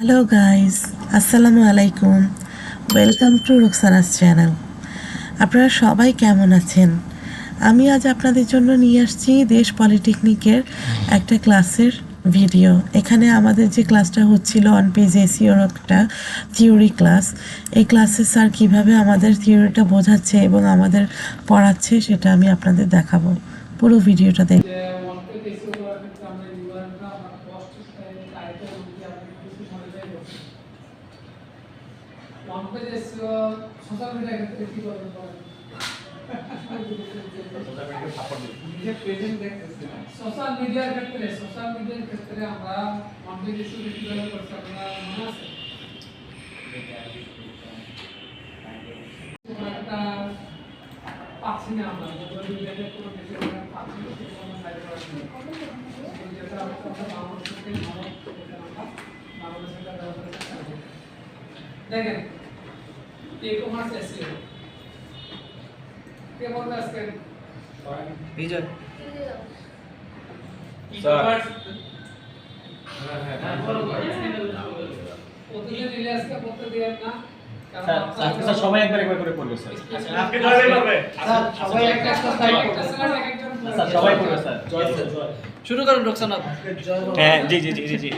Hello guys আসসালামু আলাইকুম welcome to রুকসানাস channel আপনারা সবাই কেমন আছেন আমি আজ আপনাদের জন্য নিয়ে আসছি দেশ পলিটেকনিকের একটা ক্লাসের ভিডিও এখানে আমাদের যে ক্লাসটা হচ্ছিল অন পেজ এসিওর একটা থিওরি ক্লাস এই ক্লাসে স্যার কীভাবে আমাদের থিওরিটা বোঝাচ্ছে এবং আমাদের পড়াচ্ছে, সেটা আমি আপনাদের দেখাবো। পুরো ভিডিওটা দেখ যে অল্প কিছু কিন্তু আমরা বিবরণটা আমরা কষ্ট টাইপে রুগী আপনি কিছু মনে যাইব অল্প সোশ্যাল মিডিয়া ক্ষেত্রে কি করবেন বলেন? সোশ্যাল মিডিয়ার ক্ষেত্রে সোশ্যাল মিডিয়ার ক্ষেত্রে আমরা অল্প কিছু কীভাবে করছি আপনার মনে আছে? একটা পাচ্ছি না আমরা। সোশ্যাল কোনো কিছু পাচ্ছি না যেটা আমরা বাংলাদেশ থেকে ভালো সেটা আমরা বাংলাদেশের ব্যবহার করে থাকব দেখেন ই কমার্স এসইও কে বলবে আজকে? বিজয়। ই কমার্স প্রতিদিন নিলে আজকে পড়তে দিয়েন না কারণ স্যার আপনারা- স্যার সবাই একবার একবার করে পড়বে স্যার। আজকে জয় ভাই স্যার সবাই একটা একটা একটা স্যার স্যার এক পড়বে। স্যার সবাই স্যার। শুরু করুন রোকসানা। হ্যাঁ জি জি জি জি জি।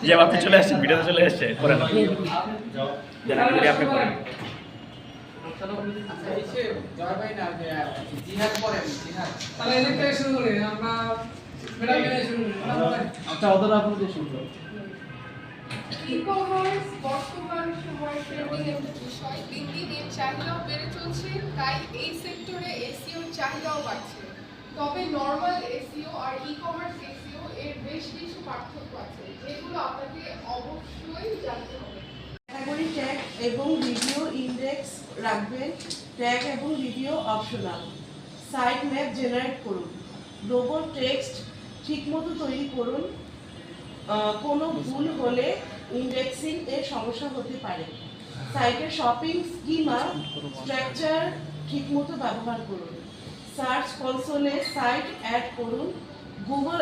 যে আপনি চলে আসছেন ভিডিওতে চলে আসছে পরে না। আপনি করি আচ্ছা ওদের আপনাদের শুরু ই-কমার্স বর্তমান সময় ট্রেন্ডিং একটা বিষয় দিন দিন এর চাহিদাও বেড়ে চলছে তাই এই সেক্টরে এসইওর চাহিদাও বাড়ছে। তবে নর্মাল এসইও আর ই-কমার্স এসইও এর বেশ কিছু পার্থক্য আছে, যেগুলো আপনাকে অবশ্যই জানতে হবে। ক্যাটাগরি ট্যাগ এবং ভিডিও ইন্ডেক্স রাখবেন। ট্যাগ এবং video optional site map generate করুন। লোগো টেক্সট ঠিকমতো তৈরি করুন। কোনো ভুল হলে ইন্ডেক্সিং এর সমস্যা হতে পারে। সাইটের শপিং স্কিমা স্ট্রাকচার ঠিকমতো ব্যবহার করুন। সার্চ কনসোলে সাইট অ্যাড করুন। গুগল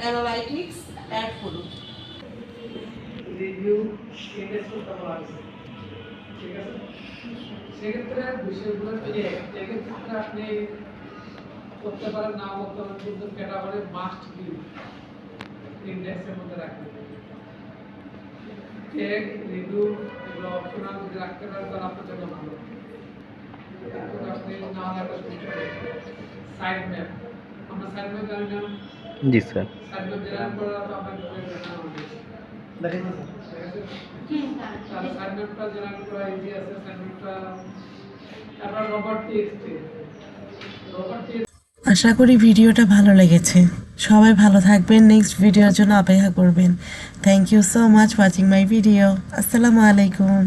অ্যানালাইটিক্স অ্যাড করুন রিভিউ ইন্ডেক্স করতে আছে। সেক্ষেত্রে বিষয়গুলো যদি করতে পারেন, না করতে পারেন, কিন্তু ক্যাটাগরি মাস্ট বি ইন্ডেক্সের মধ্যে রাখতে ট্যাগ রিভিউ এগুলো অপশনাল যদি রাখতে পারেন, তাহলে আপনার জন্য ভালো। আপনি না রাখা সাইড ম্যাপ জি স্যার আশা করি ভিডিওটা ভালো লেগেছে সবাই ভালো থাকবেন নেক্সট ভিডিওর জন্য অপেক্ষা করবেন thank you so much watching my video আসসালামু আলাইকুম